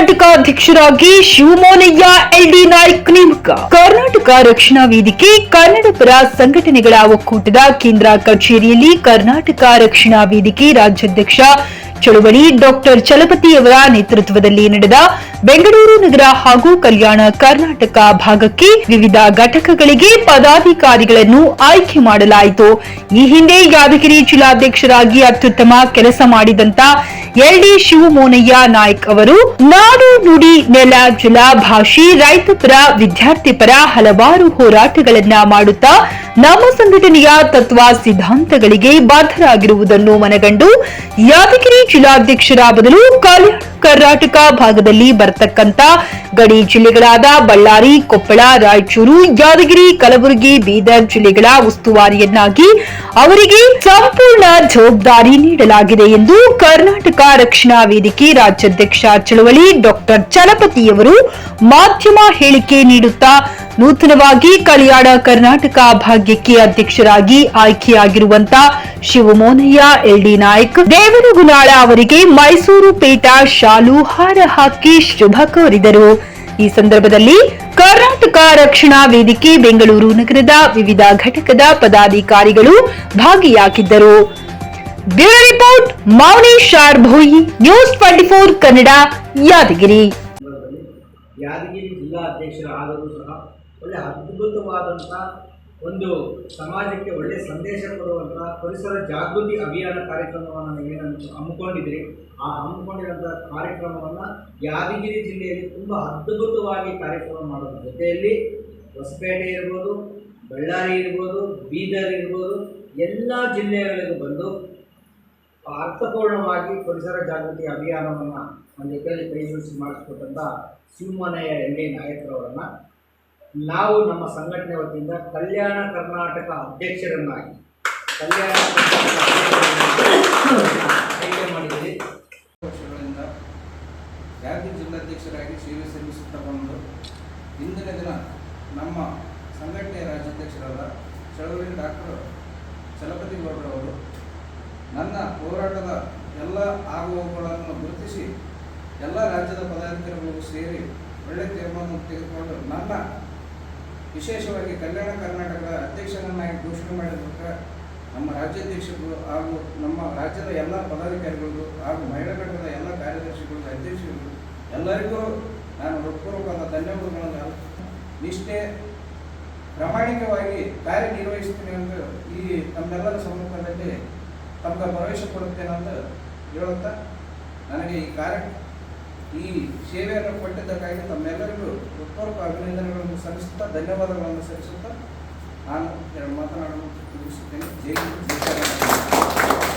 ಜಿಲ್ಲಾಧ್ಯಕ್ಷರಾಗಿ ಶಿವಮೋನಯ್ಯ ಎಲ್ಡಿ ನಾಯ್ಕ್ ನೇಮಕ ಕರ್ನಾಟಕ ರಕ್ಷಣಾ ವೇದಿಕೆ ಕನ್ನಡಪರ ಸಂಘಟನೆಗಳ ಒಕ್ಕೂಟದ ಕೇಂದ್ರ ಕಚೇರಿಯಲ್ಲಿ ಕರ್ನಾಟಕ ರಕ್ಷಣಾ ವೇದಿಕೆ ರಾಜ್ಯಾಧ್ಯಕ್ಷ ಚಳುವಳಿ ಡಾಕ್ಟರ್ ಚಲಪತಿಯವರ ನೇತೃತ್ವದಲ್ಲಿ ನಡೆದ ಬೆಂಗಳೂರು ನಗರ ಹಾಗೂ ಕಲ್ಯಾಣ ಕರ್ನಾಟಕ ಭಾಗಕ್ಕೆ ವಿವಿಧ ಘಟಕಗಳಿಗೆ ಪದಾಧಿಕಾರಿಗಳನ್ನು ಆಯ್ಕೆ ಮಾಡಲಾಯಿತು. ಈ ಹಿಂದೆ ಯಾದಗಿರಿ ಜಿಲ್ಲಾಧ್ಯಕ್ಷರಾಗಿ ಅತ್ಯುತ್ತಮ ಕೆಲಸ ಮಾಡಿದಂತ ಎಲ್ಡಿ ಶಿವಮೋನಯ್ಯ ನಾಯ್ಕ್ ಅವರು, ನಾಡು ನುಡಿ ನೆಲ ಜಲ ಭಾಷೆ ರೈತ ಪರ ವಿದ್ಯಾರ್ಥಿ ಪರ ಹಲವಾರು ಹೋರಾಟಗಳನ್ನ ಮಾಡುತ್ತಾ ನಮ್ಮ ಸಂಘಟನೆಯ ತತ್ವ ಸಿದ್ಧಾಂತಗಳಿಗೆ ಬದ್ಧರಾಗಿರುವುದನ್ನು ಮನಗಂಡು ಯಾದಗಿರಿ ಜಿಲ್ಲಾಧ್ಯಕ್ಷರ ಬದಲು ಕರ್ನಾಟಕ ಭಾಗದಲ್ಲಿ ಬರತಕ್ಕಂತ ಗಡಿ ಜಿಲ್ಲೆಗಳಾದ ಬಳ್ಳಾರಿ, ಕೊಪ್ಪಳ, ರಾಯಚೂರು, ಯಾದಗಿರಿ, ಕಲಬುರಗಿ, ಬೀದರ್ ಜಿಲ್ಲೆಗಳ ಉಸ್ತುವಾರಿಯನ್ನಾಗಿ ಅವರಿಗೆ ಸಂಪೂರ್ಣ ಜವಾಬ್ದಾರಿ ನೀಡಲಾಗಿದೆ ಎಂದು ಕರ್ನಾಟಕ ರಕ್ಷಣಾ ವೇದಿಕೆ ರಾಜ್ಯಾಧ್ಯಕ್ಷ ಚಳವಳಿ ಡಾಕ್ಟರ್ ಚಲಪತಿಯವರು ಮಾಧ್ಯಮ ಹೇಳಿಕೆ ನೀಡುತ್ತಾ ನೂತನವಾಗಿ ಕಳಿಯಾಡ ಕರ್ನಾಟಕ ಭಾಗ್ಯಕ್ಕೆ ಅಧ್ಯಕ್ಷರಾಗಿ ಆಯ್ಕೆಯಾಗಿರುವಂತ ಶಿವಮೋನಯ್ಯ ಎಲ್ಡಿ ನಾಯ್ಕ್ ದೇವರಗುನಾಳ ಅವರಿಗೆ ಮೈಸೂರು ಪೇಟ ಶಾಲು ಹಾರ ಹಾಕಿ ಶುಭ ಕೋರಿದರು. ಈ ಸಂದರ್ಭದಲ್ಲಿ ಕರ್ನಾಟಕ ರಕ್ಷಣಾ ವೇದಿಕೆ ಬೆಂಗಳೂರು ನಗರದ ವಿವಿಧ ಘಟಕದ ಪದಾಧಿಕಾರಿಗಳು ಭಾಗಿಯಾಗಿದ್ದರು. Bureau report, Mounesh R Bhoyi, news twenty four Kannada, Yadgir. Yadgir ಜಿಲ್ಲಾ ಅಧ್ಯಕ್ಷರಾದರೂ ಸಹ ಒಳ್ಳೆ ಅದ್ಭುತವಾದಂಥ ಒಂದು ಸಮಾಜಕ್ಕೆ ಒಳ್ಳೆ ಸಂದೇಶ ಕೊಡುವಂಥ ಪರಿಸರ ಜಾಗೃತಿ ಅಭಿಯಾನ ಕಾರ್ಯಕ್ರಮವನ್ನು ನೀವೇನು ಹಮ್ಮಿಕೊಂಡಿದ್ದೀರಿ ಆ ಹಮ್ಮಿಕೊಂಡಿರೋಂಥ ಕಾರ್ಯಕ್ರಮವನ್ನು ಯಾದಗಿರಿ ಜಿಲ್ಲೆಯಲ್ಲಿ ತುಂಬ ಅದ್ಭುತವಾಗಿ ಕಾರ್ಯಕ್ರಮ ಮಾಡೋದ್ರ ಜೊತೆಯಲ್ಲಿ ಹೊಸಪೇಟೆ ಇರ್ಬೋದು, ಬಳ್ಳಾರಿ ಇರ್ಬೋದು, ಬೀದರ್ ಇರ್ಬೋದು, ಎಲ್ಲ ಜಿಲ್ಲೆಗಳಿಗೂ ಬಂದು ಅರ್ಥಪೂರ್ಣವಾಗಿ ಪರಿಸರ ಜಾಗೃತಿ ಅಭಿಯಾನವನ್ನು ಒಂದು ಎಕರೆಯಲ್ಲಿ ಕೈ ಜೋಡಿಸಿ ಮಾಡಿಸ್ಕೊಟ್ಟಂಥ ಶಿವಮೊನೆಯ ಎಣ್ಣೆ ನಾಯಕರವರನ್ನು ನಾವು ನಮ್ಮ ಸಂಘಟನೆ ವತಿಯಿಂದ ಕಲ್ಯಾಣ ಕರ್ನಾಟಕ ಅಧ್ಯಕ್ಷರನ್ನಾಗಿ ಕಲ್ಯಾಣ ಆಯ್ಕೆ ಮಾಡಿದ್ದೀವಿ. ಯಾದಗಿರಿ ಜಿಲ್ಲಾಧ್ಯಕ್ಷರಾಗಿ ಸೇವೆ ಸಲ್ಲಿಸುತ್ತಾ ಬಂದು ಇಂದಿನ ದಿನ ನಮ್ಮ ಸಂಘಟನೆಯ ರಾಜ್ಯಾಧ್ಯಕ್ಷರಾದ ಚಳವಳಿ ಡಾಕ್ಟರ್ ಚಲಪತಿ ಗೌಡರವರು ನನ್ನ ಹೋರಾಟದ ಎಲ್ಲ ಆಗುವಗಳನ್ನು ಗುರುತಿಸಿ ಎಲ್ಲ ರಾಜ್ಯದ ಪದಾಧಿಕಾರಿಗಳಿಗೂ ಸೇರಿ ಒಳ್ಳೆಯ ತೀರ್ಮಾನವನ್ನು ತೆಗೆದುಕೊಂಡು ನನ್ನ ವಿಶೇಷವಾಗಿ ಕಲ್ಯಾಣ ಕರ್ನಾಟಕದ ಅಧ್ಯಕ್ಷರನ್ನಾಗಿ ಘೋಷಣೆ ಮಾಡಿದ್ದಕ್ಕೆ ನಮ್ಮ ರಾಜ್ಯಾಧ್ಯಕ್ಷರು ಹಾಗೂ ನಮ್ಮ ರಾಜ್ಯದ ಎಲ್ಲ ಪದಾಧಿಕಾರಿಗಳಿಗೂ ಹಾಗೂ ಮಹಿಳಾ ಘಟಕದ ಎಲ್ಲ ಕಾರ್ಯದರ್ಶಿಗಳು ಅಧ್ಯಕ್ಷರು ಎಲ್ಲರಿಗೂ ನಾನು ಹೃತ್ಪೂರ್ವಕವಾದ ಧನ್ಯವಾದಗಳನ್ನು ನಿಷ್ಠೆ, ಪ್ರಾಮಾಣಿಕವಾಗಿ ಕಾರ್ಯನಿರ್ವಹಿಸ್ತೀನಿ ಎಂದು ಈ ತಮ್ಮೆಲ್ಲರ ಸಮ್ಮುಖದಲ್ಲಿ ತಮಗೆ ಪ್ರವೇಶ ಕೊಡುತ್ತೇನೆ ಅಂತ ಹೇಳುತ್ತಾ? ನನಗೆ ಈ ಕಾರ್ಯ ಈ ಸೇವೆಯನ್ನು ಕೊಟ್ಟಿದ್ದಕ್ಕಾಗಿ ತಮ್ಮೆಲ್ಲರಿಗೂ ಹೃತ್ಪೂರ್ವಕ ಅಭಿನಂದನೆಗಳನ್ನು ಸಲ್ಲಿಸುತ್ತಾ, ಧನ್ಯವಾದಗಳನ್ನು ಸಲ್ಲಿಸುತ್ತಾ, ನಾನು ಎರಡು ಮಾತನಾಡಲು ಮುಗಿಸುತ್ತೇನೆ. ಜೈ ಜೈ